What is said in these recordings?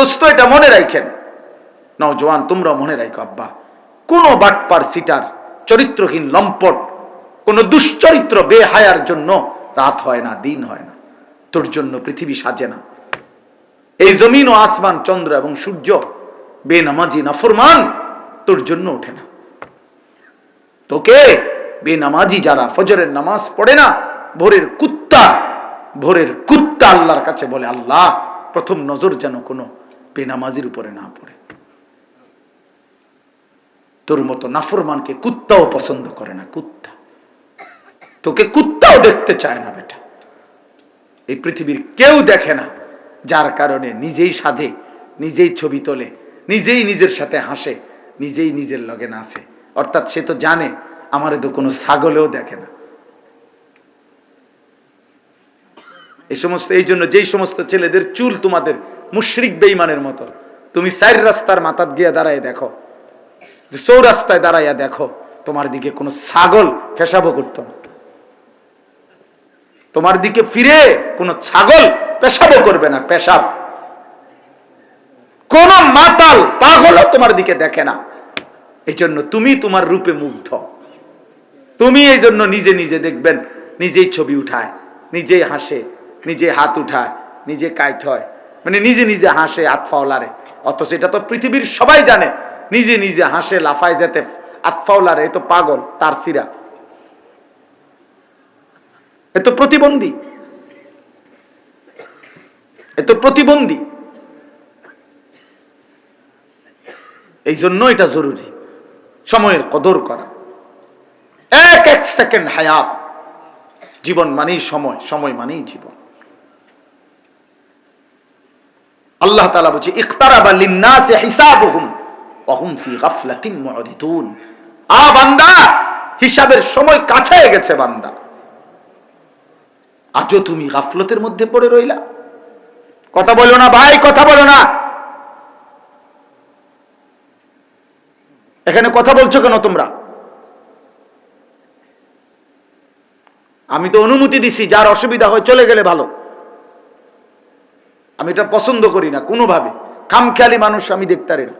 দোস্ত, এটা মনে রাখেন নওজোয়ান তোমরা মনে রাখো আব্বা। কোন বাটপার সিটার চরিত্রহীন লম্পট, কোন দুশ্চরিত্র বেহায়ার জন্য রাত হয় না, দিন হয় না। তোর জন্য পৃথিবী সাজে না। এই জমিন ও আসমান, চন্দ্র এবং সূর্য বেনামাজি, নাফরমান তোর জন্য ওঠে না। তোকে বেনামাজি যারা ফজরের নামাজ পড়ে না, ভোরের কুত্তা ভোরের কুত্তা আল্লাহর কাছে বলে, আল্লাহ, প্রথম নজর যেন কোনো বেনামাজির উপরে না পড়ে। তোর মতো নাফরমানকে কুত্তাও পছন্দ করে না, কুত্তা। তোকে কুত্তাও দেখতে চায় না বেটা। এই পৃথিবীর কেউ দেখে না, যার কারণে নিজেই সাজে, নিজেই ছবি তোলে, নিজেই নিজের সাথে হাসে, নিজেই নিজের লগে নাচে। অর্থাৎ সে তো জানে, আমার তো কোনো ছাগলেও দেখে না। এই সমস্ত, এই জন্য যেই সমস্ত ছেলেদের চুল তোমাদের মুশরিক বেইমানের মতো। তুমি চার রাস্তার মাথাত গিয়ে দাঁড়ায় দেখো। যে চৌরাস্তায় দাঁড়াইয়া দেখো, তোমার দিকে কোনো ছাগল ফেসাবো করতো না। তোমার দিকে ফিরে কোনো ছাগল পেশাবও করবে না, পেশাব। কোন মাতাল পাগলও তোমার দিকে দেখে না। এই জন্য তুমি তোমার রূপে মুগ্ধ। তুমি এই জন্য নিজে নিজে দেখবেন, নিজেই ছবি উঠায়, নিজেই হাসে নিজে হাত উঠায়, নিজে কাইত হয়। মানে নিজে নিজে হাসে হাত ফাওলারে। অথচ এটা তো পৃথিবীর সবাই জানে। নিজে নিজে হাসে, লাফায় যেতে আতফাওলারে এ তো পাগল, তার সিরা। এ তো প্রতিবন্ধী। এ তো প্রতিবন্ধী। এই জন্য এটা জরুরি। সময়ের কদর করা। এক এক সেকেন্ড হায়াত। জীবন মানেই সময় সময় মানেই জীবন। আল্লাহ তালা বলছে ইখতারাবা লিন-নাসি হিসাবুহুম, ওয়া হুম ফি আ বান্দা, হিসাবের সময় কাছে গেছে বান্দা। আজও তুমি গাফলতের মধ্যে পড়ে রইলা? কথা বলো না ভাই, কথা বলো না। এখানে কথা বলছো কেন তোমরা? আমি তো অনুমতি দিছি, যার অসুবিধা হয় চলে গেলে ভালো। আমি এটা পছন্দ করি না, কোনোভাবে। খামখেয়ালি মানুষ, আমি দেখতে পারি না।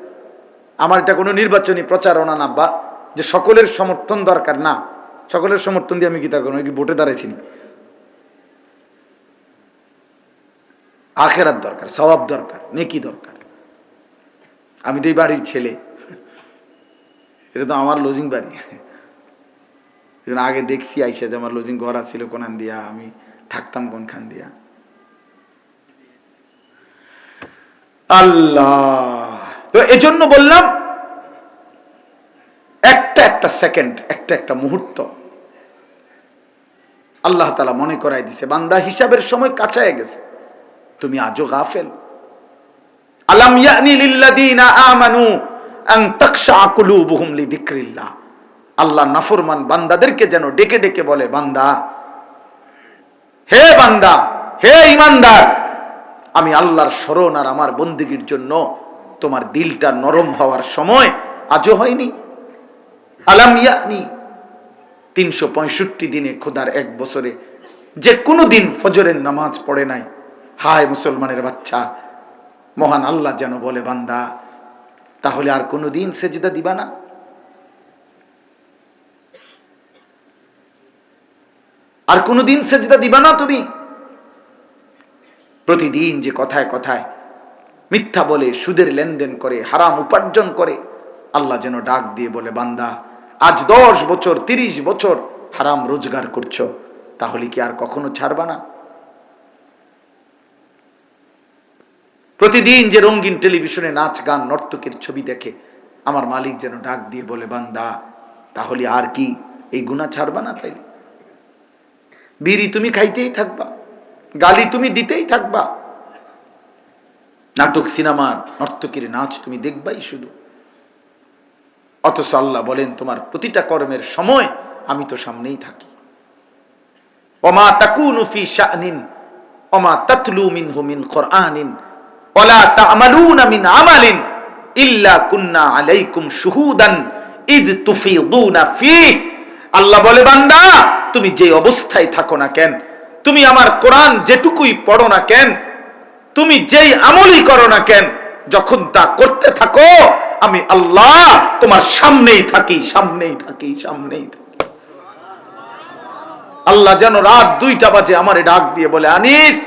আমার এটা কোনো নির্বাচনী প্রচারণা না বা যে সকলের সমর্থন দরকার। না, সকলের সমর্থন দিয়ে আমি কি তা কোনো কি ভোটে দাঁড়াইছি না আখেরাত দরকার সবাব দরকার, নেকি দরকার। আমি তো এই বাড়ির ছেলে। এটা তো আমার লজিং বাড়ি। আগে দেখছি, আইসা যে আমার লজিং ঘর আছিল কোনান দিয়া, আমি থাকতাম কোনখান দিয়া। আল্লাহ। তো এজন্য বললাম, একটা একটা সেকেন্ড, একটা একটা মুহূর্ত। আল্লাহ তালা মনে করাই দিছে, বান্দা হিসাবের সময় কাছায় গেছে। তুমি আজও গাফেল। আলাম ইয়ানি লিল্লাযীনা আমানু আন তাখশা কুলুবুহুম আল্লাহ নাফরমান বান্দাদেরকে যেন ডেকে ডেকে বলে, বান্দা, হে বান্দা, হে ইমানদার আমি আল্লাহর স্মরণ আর আমার বন্দিগির জন্য তোমার দিলটা নরম হওয়ার সময় আজও হয়নি। আলাম ইয়ানি, তিনশো পঁয়ষট্টি দিনে খোদার এক বছরে যে কোনো দিন ফজরের নামাজ পড়ে নাই। হায় মুসলমানের বাচ্চা, মহান আল্লাহ যেন বলে, বান্দা, তাহলে আর কোনো দিন সেজদা দিবা না। আর কোনো দিন সেজদা দিবা না তুমি। প্রতিদিন যে কথায় কথায় মিথ্যা বলে সুদের লেনদেন করে, হারাম উপার্জন করে, আল্লাহ যেন ডাক দিয়ে বলে, বান্দা, আজ দশ বছর, তিরিশ বছর হারাম রোজগার করছ, তাহলে কি আর কখনো ছাড়বা না? প্রতিদিন যে রঙিন টেলিভিশনে নাচ গান, নর্তকের ছবি দেখে, আমার মালিক যেন ডাক দিয়ে বলে, বান্দা, তাহলে আর কি এই গুণা ছাড়বা না তাই বিড়ি তুমি খাইতেই থাকবা। গালি তুমি দিতেই থাকবা। নাটক, সিনেমা, নর্তকীর নাচ তুমি দেখবাই শুধু। অথচ আল্লাহ বলেন, তোমার প্রতিটা কর্মের সময় আমি তো সামনেই থাকি। অমা অমা তাতলু মিন কোরআনিন ওয়ালা তা'মালুনা মিন আমালিন, ইল্লা কুন্না আলাইকুম ইদ তুফিদুনা ফি। আল্লাহ বলে, বান্দা, তুমি যে অবস্থায় থাকো না কেন তুমি আমার কোরআন যেটুকুই পড়ো না কেন, তুমি যেই আমলই করো না কেন, যখন তা করতে থাকো, আমি আল্লাহ তোমার সামনেই থাকি সামনেই থাকি সামনেই থাকি। আল্লাহ যেন রাত দুইটা বাজে আমারে ডাক দিয়ে বলে, আনিস,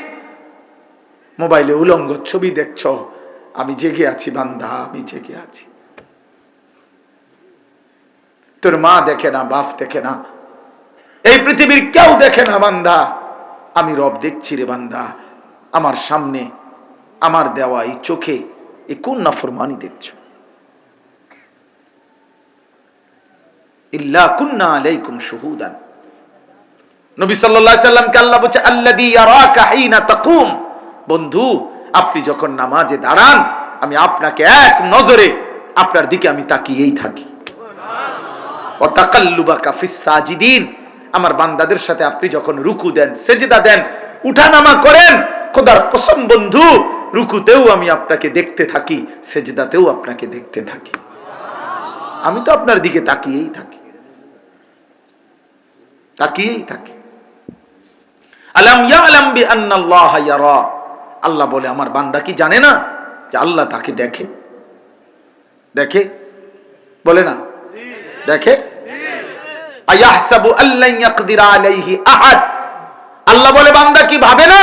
মোবাইলে উলঙ্গ ছবি দেখছ, আমি জেগে আছি বান্দা, আমি জেগে আছি। তোর মা দেখে না, বাপ দেখে না, এই পৃথিবীর কেউ দেখে না বান্দা। আমি রব দেখছি রে বান্দা। আমার সামনে, আমার দেওয়া এই চোখে এই কোন নাফরমানি দেখছ? আল্লাহ বন্ধু, আপনি যখন নামাজে দাঁড়ান, আমি আপনাকে এক নজরে আপনার দিকে আমি তাকিয়েই থাকি। ও আমার বান্দাদের সাথে আপনি যখন রুকু দেন, সেজদা দেন, উঠানামা করেন, খোদার কসম বন্ধু, রুকুতেও আমি আপনাকে দেখতে থাকি, সেজদাতেও আপনাকে দেখতে থাকি। আমি তো আপনার দিকে তাকিয়েই থাকি। তাকিয়েই থাকি। আল্লাহ বলে, আমার বান্দা কি জানে না যে আল্লাহ তাকে দেখে? দেখে? বলে না? দেখে? আল্লাহ বলে, বান্দা কি ভাবে না?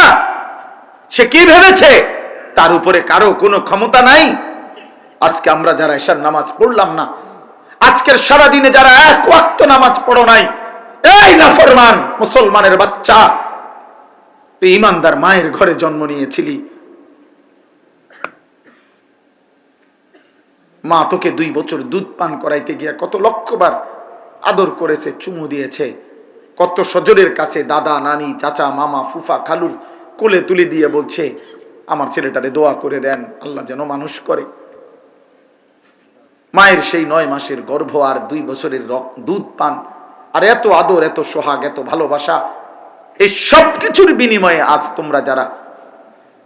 সে কি ভেবেছে? তার উপরে কারও কোনো ক্ষমতা নাই। আজকে আমরা যারা এশার নামাজ পড়লাম না, আজকের সারা দিনে যারা এক ওয়াক্ত নামাজ পড়ো নাই, এই নাফরমান মুসলমানের বাচ্চা, তুই ইমানদার মায়ের ঘরে জন্ম নিয়েছিলি। মা তোকে দুই বছর দুধ পান করাইতে গিয়া কত লক্ষবার আদর করেছে, চুমু দিয়েছে। কত সজরের কাছে দাদা, নানি, চাচা, মামা, ফুফা, খালুর কোলে তুলে দিয়ে বলছে, আমার ছেলেটারে দোয়া করে দেন, আল্লাহ যেন মানুষ করে। মায়ের সেই নয় মাসের গর্ভ আর দুই বছরের দুধ পান। আর এত আদর, এত সোহাগ, এত ভালোবাসা এই সব কিছুর বিনিময়ে আজ তোমরা যারা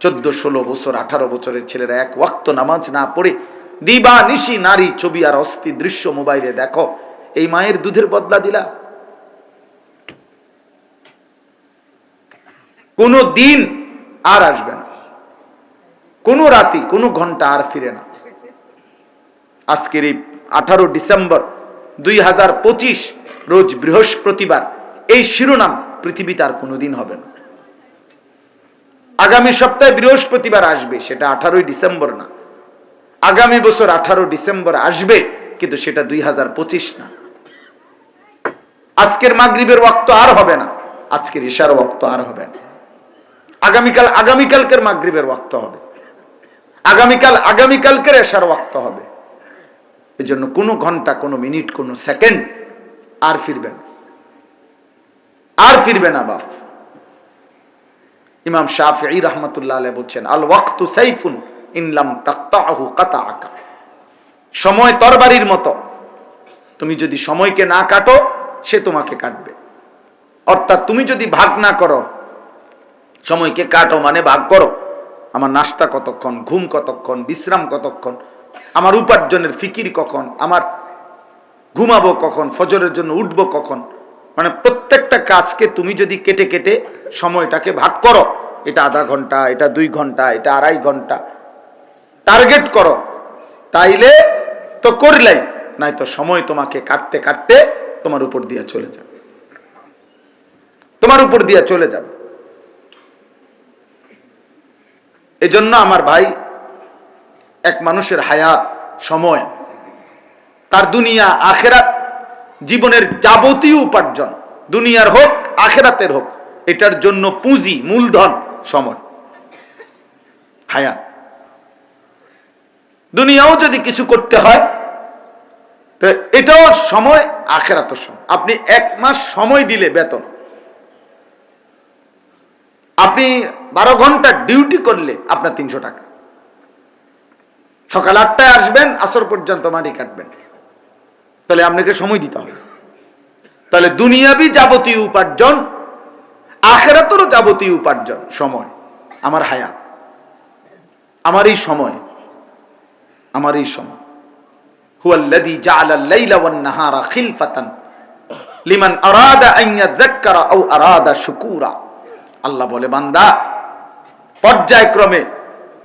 চোদ্দ, ষোলো বছর, আঠারো বছরের ছেলেরা এক ওয়াক্ত নামাজ না পড়ে দিবা নিশি নারী ছবি আর অস্থি দৃশ্য মোবাইলে দেখো এই মায়ের দুধের বদলা দিলা। কোনো দিন আর আসবে না। কোনো রাতি, কোনো ঘণ্টা আর ফিরে না। আজকের এই আঠারো ডিসেম্বর দুই হাজার পঁচিশ, রোজ বৃহস্পতিবার, এই শিরোনাম পৃথিবীতে আর কোনোদিন হবে না। আগামী সপ্তাহে বৃহস্পতিবার আসবে, সেটা আঠারোই ডিসেম্বর না। আগামী বছর আঠারো ডিসেম্বর আসবে, কিন্তু সেটা দুই হাজার পঁচিশ না। আজকের মাগরিবের ওয়াক্ত আর হবে না। আজকের ঈশার ওয়াক্ত আর হবে না। আগামীকাল, আগামীকালকের মাগরিবের ওয়াক্ত হবে। আগামীকাল, আগামীকালকের এশার ওয়াক্ত হবে। এই জন্য কোনো ঘণ্টা, কোনো মিনিট, কোনো সেকেন্ড আর ফিরবে না। আর ফিরবে না বাপ। ইমাম শাফি রহমতুল্লাহ আলাইহি বলছেন, আল ওয়াক্তু সাইফুন ইনলাম তাক্তাহু কাতাআকা। সময় তরবারির মতো। তুমি যদি সময়কে না কাটো সে তোমাকে কাটবে। অর্থাৎ তুমি যদি ভাগ না করো, সময়কে কাটো মানে ভাগ করো। আমার নাস্তা কতক্ষণ, ঘুম কতক্ষণ, বিশ্রাম কতক্ষণ, আমার উপার্জনের ফিকির কখন, আমার ঘুমাবো কখন, ফজরের জন্য উঠবো কখন মানে প্রত্যেকটা কাজকে তুমি যদি কেটে কেটে সময়টাকে ভাগ করো, এটা আধা ঘণ্টা, এটা দুই ঘণ্টা, এটা আড়াই ঘণ্টা, টার্গেট করো, তাইলে তো করলাই নাই তো সময় তোমাকে কাটতে কাটতে তোমার উপর দিয়ে চলে যাবে। তোমার উপর দিয়ে চলে যাবে। এজন্য আমার ভাই এক মানুষের হায়াত সময়, তার দুনিয়া, আখেরাত, জীবনের যাবতীয় উপার্জন, দুনিয়ার হোক, আখেরাতের হোক, এটার জন্য পুঁজি, মূলধন, সময় হায়াত দুনিয়াও যদি কিছু করতে হয় তো এটাও সময় আখেরাত সময়। আপনি এক মাস সময় দিলে বেতন। আপনি বারো ঘণ্টা ডিউটি করলে আপনার তিনশো টাকা। সকাল আটটায় আসবেন, আসর পর্যন্ত মাটি কাটবেন। তাহলে আপনাকে সময় দিতে হবে। তাহলে দুনিয়াবি যাবতীয় উপার্জন, আখেরাতেরও যাবতীয় উপার্জন, সময়। আমার হায়াত। আমার এই সময়। আমার এই সময়। হুয়াল্লাযী জাআলা শুকুরা। আল্লাহ বলে, বান্দা, পর্যায়ক্রমে,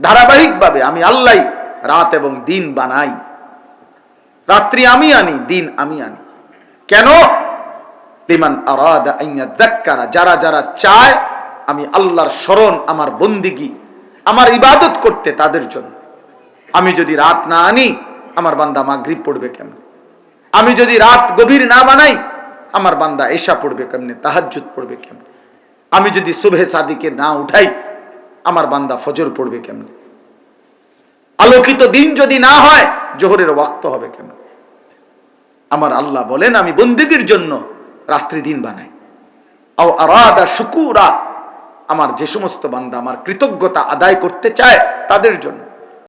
ধারাবাহিকভাবে আমি আল্লাহ রাত এবং দিন বানাই। রাত্রি আমি আনি, দিন আমি আনি। কেন? লিমান যারা যারা চায়, আমি আল্লাহর স্মরণ, আমার বন্দিগি, আমার ইবাদত করতে তাদের জন্য। আমি যদি রাত না আনি আমার বান্দা মাগরিব পড়বে কেমন? আমি যদি রাত গভীর না বানাই, আমার বান্দা এশা পড়বে কেমনে? তাহাজ্জুদ পড়বে কেমনে? আমি যদি শুভে সাদিকে না উঠাই, আমার বান্দা ফজর পড়বে কেমনে? আলোকিত দিন যদি না হয়, জোহরের ওয়াক্ত হবে কেমন? আমার আল্লাহ বলেন, আমি বন্দিগির জন্য রাত্রি দিন বানাই। আও আরাদা শুকুরা, আমার যে সমস্ত বান্দা আমার কৃতজ্ঞতা আদায় করতে চায়, তাদের জন্য।